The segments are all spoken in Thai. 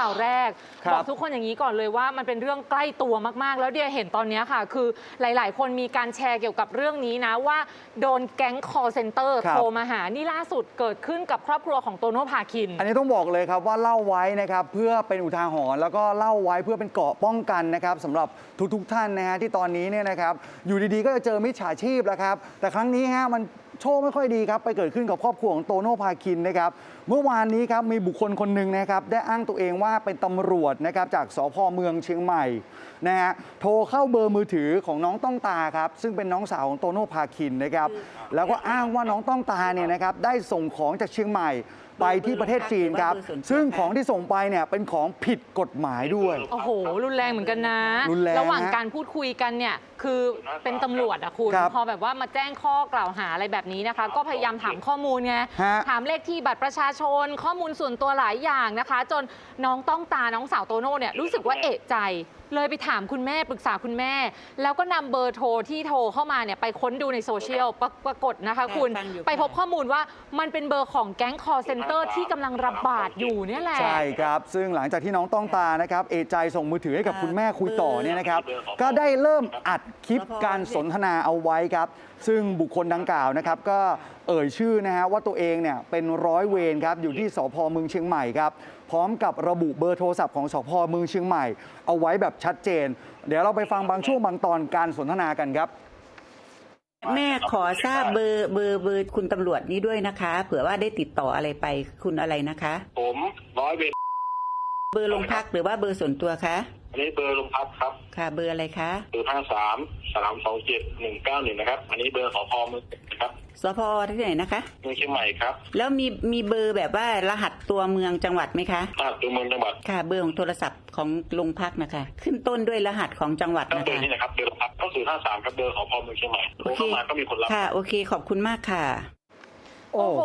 ข่าวแรกครับบอกทุกคนอย่างนี้ก่อนเลยว่ามันเป็นเรื่องใกล้ตัวมากๆ แล้วเดียเห็นตอนเนี้ยค่ะ คือหลาย ๆ คนมีการแชร์เกี่ยวกับเรื่องนี้นะว่าโดนแก๊ง call center ครับ โทรมาหานี่ล่าสุดเกิดขึ้นกับครอบครัวของโตโน่พาคิน อันนี้ต้องบอกเลยครับว่าเล่าไว้นะครับเพื่อเป็นอุทาหรณ์แล้วก็เล่าไว้เพื่อเป็นเกราะป้องกันนะครับสำหรับทุกๆท่านนะฮะที่ตอนนี้เนี่ยนะครับอยู่ดีๆก็จะเจอมิจฉาชีพแล้วครับแต่ครั้งนี้ฮะมัน โชคไม่ค่อยดีครับ ไปเกิดขึ้นกับครอบครัวของโตโน่พาคินนะครับ เมื่อวานนี้ครับมีบุคคลคนหนึ่งนะครับได้อ้างตัวเองว่าเป็นตำรวจนะครับจากสพเมืองเชียงใหม่นะฮะโทรเข้าเบอร์มือถือของน้องต้องตาครับซึ่งเป็นน้องสาวของโตโน่พาคินนะครับแล้วก็อ้างว่าน้องต้องตาเนี่ยนะครับได้ส่งของจากเชียงใหม่ ไปที่ประเทศจีนครับ ซึ่งของที่ส่งไปเนี่ยเป็นของผิดกฎหมายด้วย โอ้โห รุนแรงเหมือนกันนะ รุนแรงระหว่างฮะการพูดคุยกันเนี่ยคือเป็นตำรวจอะคุณครับพอแบบว่ามาแจ้งข้อกล่าวหาอะไรแบบนี้นะคะ ก็พยายามถามข้อมูลไงฮะถามเลขที่บัตรประชาชน ข้อมูลส่วนตัวหลายอย่างนะคะ จนน้องต้องตาน้องสาวโตโน่เนี่ยรู้สึกว่าเอะใจเลยไปถามคุณแม่ปรึกษาคุณแม่ แล้วก็นำเบอร์โทรที่โทรเข้ามาเนี่ยไปค้นดูในโซเชียลปรปรากฏนะคะคุณฟังอยู่ค่ะไปพบข้อมูลว่ามันเป็นเบอร์ของแก๊ง call center ที่กำลังระบาดอยู่เนี่ยแหละ ใช่ครับ ซึ่งหลังจากที่น้องต้องตานะครับ เอใจส่งมือถือให้กับคุณแม่คุยต่อเนี่ยนะครับ ก็ได้เริ่มอัดคลิปการสนทนาเอาไว้ครับ ซึ่งบุคคลดังกล่าวนะครับ ก็เอ่ยชื่อนะฮะว่าตัวเองเนี่ยเป็นร้อยเวรครับอยู่ที่สพเมืองเชียงใหม่ครับ พร้อมกับระบุเบอร์โทรศัพท์ของสพเมืองเชียงใหม่ เอาไว้แบบชัดเจน เดี๋ยวเราไปฟังบางช่วงบางตอนการสนทนากันครับ แม่ขอทราบเบอร์เบอร์เบอร์คุณตำรวจนี้ด้วยนะคะ เผื่อว่าได้ติดต่ออะไรไปคุณอะไรนะคะ ผมร้อยเวร เบอร์โรงพักหรือว่าเบอร์ส่วนตัวคะอันนี้เบอร์โรงพักครับ ค่ะ เบอร์อะไรคะเบอร์ห้าสามสามสองเจ็ดหนึ่งเก้าหนึ่งนะครับ อันนี้เบอร์สพเมืองนะครับสพที่ไหนนะคะเมืองเชียงใหม่ครับ แล้วมีมีเบอร์แบบว่ารหัสตัวเมืองจังหวัดไหมคะภาคตัวเมืองจังหวัดค่ะ เบอร์ของโทรศัพท์ของโรงพักนะคะ ขึ้นต้นด้วยรหัสของจังหวัดก็นะเบอคะร์นี้นะครับเบอร์โรงพักก็ศูนย์ห้าสามครับเบอร์ของพเมืองเชียงใหม่โทรโอเคเข้ามาก็มีคนรับค่ะ โอเคขอบคุณมากค่ะ โอ้โอ้โห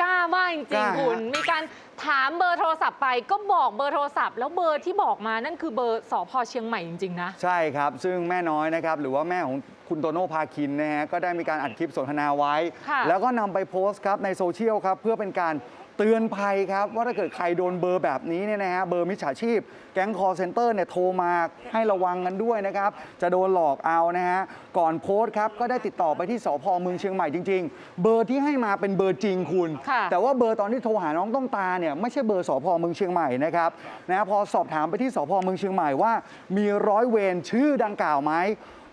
กล้ามากจกริงล้าๆคุณฮะมีการถามเบอร์โทรศัพท์ไปก็บอกเบอร์โทรศัพท์ แล้วเบอร์ที่บอกมานั่นคือเบอร์สพเชียงใหม่จริงๆนะ ใช่ครับ ซึ่งแม่น้อยนะครับ หรือว่าแม่ของคุณโตโน่พาคินนะฮะ ก็ได้มีการอัดคลิปสนทนาไว้ ค่ะ แล้วก็นำไปโพสต์ครับในโซเชียลครับ เพื่อเป็นการเตือนภัยครับ ว่าถ้าเกิดใครโดนเบอร์แบบนี้เนี่ยนะฮะ เบอร์มิจฉาชีพ แก๊งคอร์เซนเตอร์เนี่ยโทรมาให้ระวังกันด้วยนะครับ จะโดนหลอกเอานะฮะ ก่อนโพสต์ครับ ก็ได้ติดต่อไปที่สพเมืองเชียงใหม่จริง ๆ เบอร์ที่ให้มาเป็นเบอร์จริงคุณ ค่ะแต่ว่าเบอร์ตอนที่โทรหาน้องต้องตาเนี่ยไม่ใช่เบอร์สพเมืองเชียงใหม่นะครับนะพอสอบถามไปที่สพเมืองเชียงใหม่ว่า มีร้อยเวรชื่อดังกล่าวไหม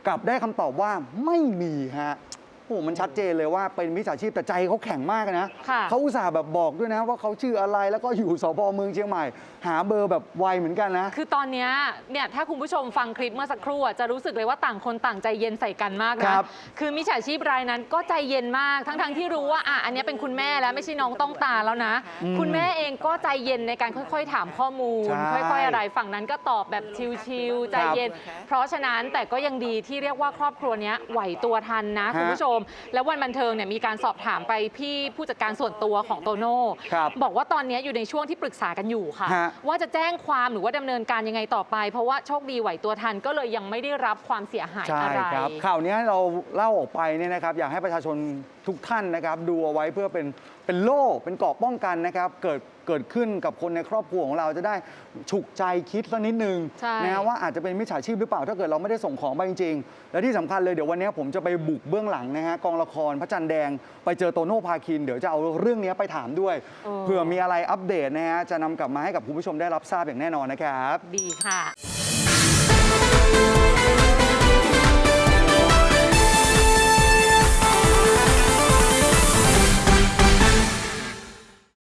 กลับได้คำตอบว่าไม่มีฮะ โอ้โหมันชัดเจนเลยว่าเป็นมิจฉาชีพแต่ใจเขาแข็งมากนะค่ะเขาอุตส่าห์แบบบอกด้วยนะ ว่าเขาชื่ออะไรแล้วก็อยู่สพเมืองเชียงใหม่ หาเบอร์แบบไวเหมือนกันนะ คือตอนเนี้ยเนี่ยถ้าคุณผู้ชมฟังคลิปเมื่อสักครู่อะจะรู้สึกเลยว่าต่างคนต่างใจเย็นใส่กันมากคนะรับ คือมิจฉาชีพรายนั้นก็ใจเย็นมากทั้งๆที่รู้ว่าอะอันเนี้ยเป็นคุณแม่แล้วไม่ใช่น้องต้องตาแล้วนะอืมคุณแม่เองก็ใจเย็นในการค่อย ๆ ถามข้อมูล ใช่ค่อย ๆ อะไรฝั่งนั้นก็ตอบแบบชิลๆใจเย็นครับเพราะฉะนั้นแต่ก็ยังดีที่เรียกว่าครอบครัวเนี้ยไหวตัวทันนะฮะคุณผู้ชมแล้ววันบันเทิงเนี่ยมีการสอบถามไปพี่ผู้จัดการส่วนตัวของโตโน่ครับบอกว่าตอนเนี้ยอยู่ในช่วงที่ปรึกษากันอยู่ค่ะ ฮะ ว่าจะแจ้งความหรือว่าดำเนินการยังไงต่อไป เพราะว่าโชคดีไหวตัวทันก็เลยยังไม่ได้รับความเสียหายใช่อะไร ครับข่าวนี้เราเล่าออกไปเนี่ยนะครับ อยากให้ประชาชนทุกท่านนะครับ ดูเอาไว้เพื่อเป็นเป็นโล่เป็นเกราะป้องกันนะครับ เกิดเกิดขึ้นกับคนในครอบครัวของเราจะได้ฉุกใจคิดสักนิดนึงใช่ นะฮะว่าอาจจะเป็นมิจฉาชีพหรือเปล่าถ้าเกิดเราไม่ได้ส่งของไปจริงๆและที่สำคัญเลยเดี๋ยววันนี้ผมจะไปบุกเบื้องหลังนะฮะกองละครพระจันทร์แดงไปเจอโตโน่พาคิน เดี๋ยวจะเอาเรื่องนี้ไปถามด้วยเออเผื่อมีอะไรอัปเดตนะฮะจะนำกลับมาให้กับคุณผู้ชมได้รับทราบอย่างแน่นอนนะครับ ดีค่ะ